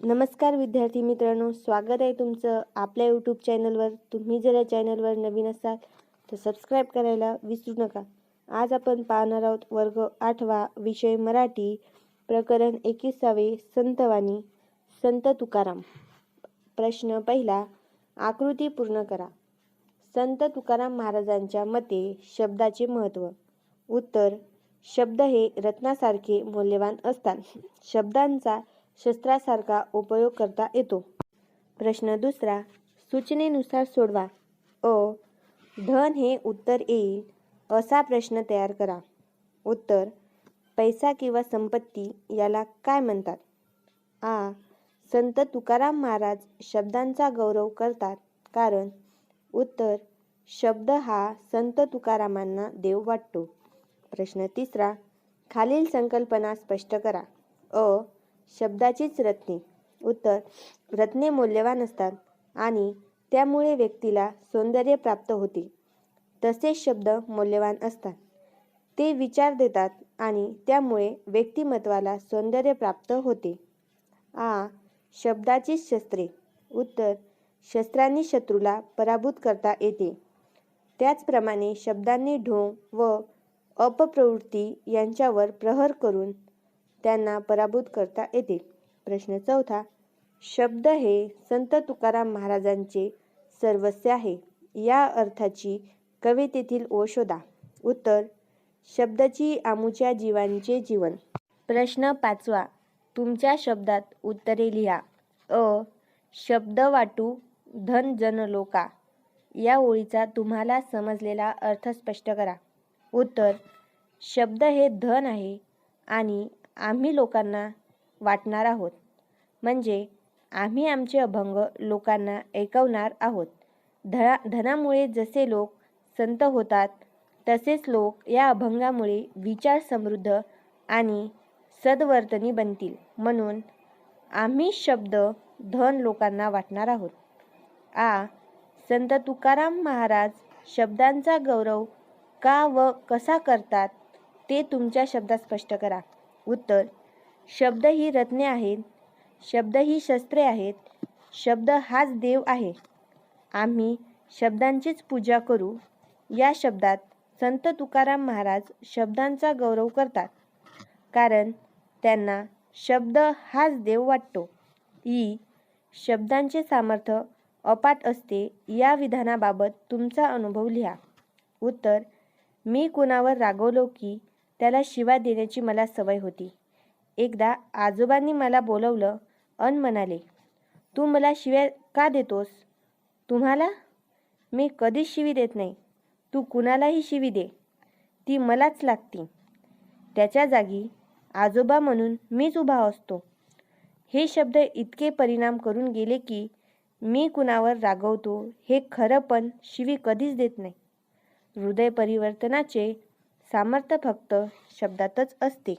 नमस्कार विद्यार्थी मित्रांनो स्वागत आहे तुमचं आपल्या यूट्यूब चॅनलवर तुम्ही जर या चॅनलवर नवीन असाल तर सबस्क्राईब करायला विसरू नका. आज आपण पाहणार आहोत वर्ग आठवा विषय मराठी प्रकरण एकविसावे संतवाणी संत तुकाराम. प्रश्न पहिला आकृती पूर्ण करा. संत तुकाराम महाराजांच्या मते शब्दाचे महत्त्व उत्तर शब्द हे रत्नासारखे मौल्यवान असतात. शब्दांचा शस्त्रासारखा उपयोग करता येतो. प्रश्न दुसरा सूचनेनुसार सोडवा. अ धन हे उत्तर येईल असा प्रश्न तयार करा. उत्तर पैसा किंवा संपत्ती याला काय म्हणतात? आ संत तुकाराम महाराज शब्दांचा गौरव करतात कारण उत्तर शब्द हा संत तुकारामांना देव वाटतो. प्रश्न तिसरा खालील संकल्पना स्पष्ट करा. अ शब्दाचीच रत्ने. उत्तर रत्ने मौल्यवान असतात आणि त्यामुळे व्यक्तीला सौंदर्य प्राप्त होते. तसेच शब्द मौल्यवान असतात. ते विचार देतात आणि त्यामुळे व्यक्तिमत्वाला सौंदर्य प्राप्त होते. आ शब्दाचीच शस्त्रे. उत्तर शस्त्रांनी शत्रूला पराभूत करता येते. त्याचप्रमाणे शब्दांनी ढोंग व अपप्रवृत्ती यांच्यावर प्रहर करून त्यांना पराभूत करता येते. प्रश्न चौथा शब्द हे संत तुकाराम महाराजांचे सर्वस्व आहे. या अर्थाची कवितेतील ओ शोधा. उत्तर शब्दाची आमुच्या जीवांचे जीवन. प्रश्न पाचवा तुमच्या शब्दात उत्तरे लिहा. अ शब्द वाटू धन जन लोका. या ओळीचा तुम्हाला समजलेला अर्थ स्पष्ट करा. उत्तर शब्द हे धन आहे आणि आम्ही लोकांना वाटणार आहोत. म्हणजे आम्ही आमचे अभंग लोकांना ऐकवणार आहोत. धना धनामुळे जसे लोक संत होतात तसेच लोक या अभंगामुळे विचार समृद्ध आणि सद्वर्तनी बनतील. म्हणून आम्ही शब्द धन लोकांना वाटणार आहोत. आ संत तुकाराम महाराज शब्दांचा गौरव का व कसा करतात ते तुमच्या शब्दात स्पष्ट करा. उत्तर शब्द ही रत्ने आहेत शब्द ही शस्त्रे आहेत शब्द हाच देव आहे. आम्ही शब्दांचीच पूजा करू. या शब्दात संत तुकाराम महाराज शब्दांचा गौरव करतात. कारण त्यांना शब्द हाच देव वाटतो. ई शब्दांचे सामर्थ्य अपाट असते या विधानाबाबत तुमचा अनुभव लिहा. उत्तर मी कुणावर रागवलो की त्याला शिवा देण्याची मला सवय होती. एकदा आजोबांनी मला बोलवलं अन म्हणाले तू मला शिव्या का देतोस? तुम्हाला? मी कधीच शिवी देत नाही. तू कुणालाही शिवी दे. ती मलाच लागती. त्याच्या जागी आजोबा म्हणून मीच उभा असतो. हे शब्द इतके परिणाम करून गेले की मी कुणावर रागवतो हे खरं पण शिवी कधीच देत नाही. हृदय परिवर्तनाचे सामर्थ्य फक्त शब्दातच असते.